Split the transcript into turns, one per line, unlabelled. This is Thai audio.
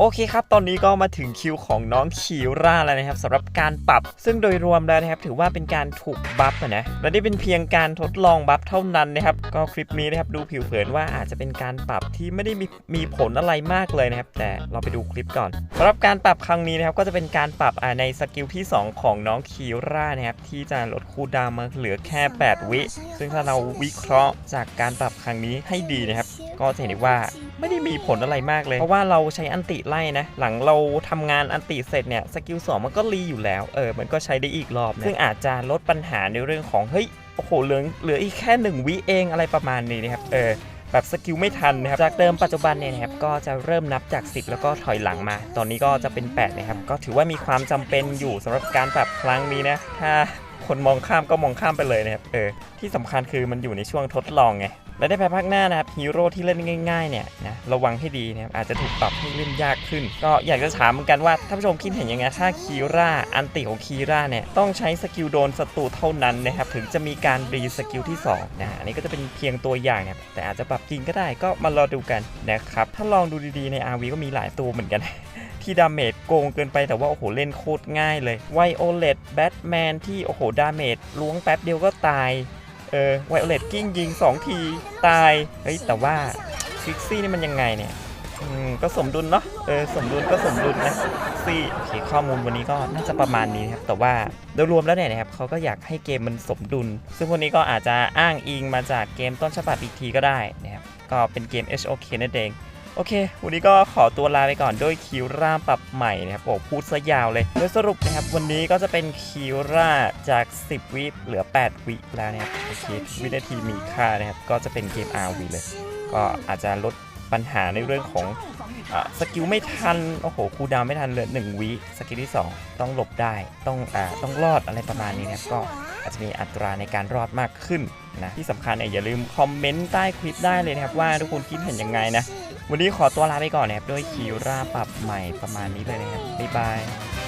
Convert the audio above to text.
โอเคครับ ตอนนี้ก็มาถึงคิวของน้องคิร่าแล้วนะครับสำหรับการปรับ ซึ่งโดยรวมแล้วนะครับ ถือว่าเป็นการถูกบัฟนะและนี่เป็นเพียงการทดลองบัฟเท่านั้นนะครับ ก็คลิปนี้นะครับดูผิวเผินว่าอาจจะเป็นการปรับที่ไม่ได้มีมีผลอะไรมากเลยนะครับ แต่เราไปดูคลิปก่อนสำหรับการปรับครั้งนี้นะครับ ก็จะเป็นการปรับในสกิลที่ 2 ของน้องคิร่านะครับที่จะลดคูลดาวมาเหลือแค่ 8 วิ ซึ่งถ้าเราวิเคราะห์จากการปรับครั้งนี้ให้ดีนะครับ ก็จะเห็นได้ว่าไม่ได้มีผลอะไรมากเลย เพราะว่าเราใช้อันติไล่นะ หลังเราทำงานอันติเสร็จเนี่ยสกิล2มันก็รีอยู่แล้ว เออ มันก็ใช้ได้อีกรอบนะซึ่งอาจจะลดปัญหาในเรื่องของเฮ้ยโอ้โหเหลือเหลืออีกแค่1วิเองอะไรประมาณนี้นะครับเออแบบสกิลไม่ทันนะครับ จากเดิมปัจจุบันเนี่ยนะครับก็จะเริ่มนับจาก 10 แล้วก็ถอยหลังมา ตอนนี้ก็จะเป็น 8 นะครับ ก็ถือว่ามีความจำเป็นอยู่สำหรับการปรับครั้งนี้นะ ถ้า คนมองข้ามก็มองข้ามไปเลยนะครับเออที่สำคัญคือมันอยู่ในช่วงทดลองไงและในภายภาคหน้านะครับฮีโร่ที่เล่นง่ายๆเนี่ยนะระวังให้ดีนะครับอาจจะถูกปรับให้เล่นยากขึ้น ก็อยากจะถามเหมือนกันว่าท่านผู้ชมคิดเห็นยังไงถ้าคีร่าอันติของคีร่าเนี่ยต้องใช้สกิลโดนศัตรูเท่านั้นนะครับถึงจะมีการรีสกิลที่2นะอันนี้ก็จะเป็นเพียงตัวอย่างนะครับแต่อาจจะปรับจริงก็ได้ก็มารอดูกันนะครับถ้าลองดูดีๆใน RV ก็มีหลายตัวเหมือนกัน ที่ดาเมจโกงเกินไปแต่ว่าโอ้โหเล่นโคตรง่ายเลยไวโอเลตแบทแมนที่โอ้โหดาเมจล้วงแป๊บเดียวก็ตาย เออไวโอเลตกิ้งยิง 2 ทีตาย เฮ้ย แต่ว่าซิกซี่นี่มันยังไงเนี่ยอืมก็สมดุลเนาะ เออ สมดุลก็สมดุลนะซี่โอเคข้อมูลวันนี้ก็น่าจะประมาณนี้ครับ แต่ว่าโดยรวมแล้วเนี่ยนะครับเขาก็อยากให้เกมมันสมดุล ซึ่งวันนี้ก็อาจจะอ้างอิงมาจากเกมต้นฉบับอีกทีก็ได้นะครับ ก็เป็นเกม HOK นั่นเอง โอเค วันนี้ก็ขอตัวลาไปก่อนด้วยคิวร่าปรับใหม่นะครับโอ้พูดซะยาวเลยโดยสรุปนะครับ วันนี้ก็จะเป็นคิวร่าจาก 10 วิเหลือ 8 วิแล้วนะครับโอเควินาทีมีค่านะครับ ก็จะเป็นเกม RV เลย ก็อาจจะลดปัญหาในเรื่องของอสกิลไม่ทัน โอ้โห คูดาวไม่ทันเหลือ1วิ สกิลที่ 2 ต้องหลบได้ ต้องอต้องรอดอะไรประมาณนี้นะครับ ก็อาจจะมีอัตราในการรอดมากขึ้น นะที่สำคัญเนี่ยอย่าลืมคอมเมนต์ใต้คลิปได้เลยนะครับว่าทุกคนคิดเห็นยังไงนะ วันนี้ขอตัวลาไปก่อนนะครับด้วยคิวราปรับใหม่ประมาณนี้เลยนะครับบ๊ายบาย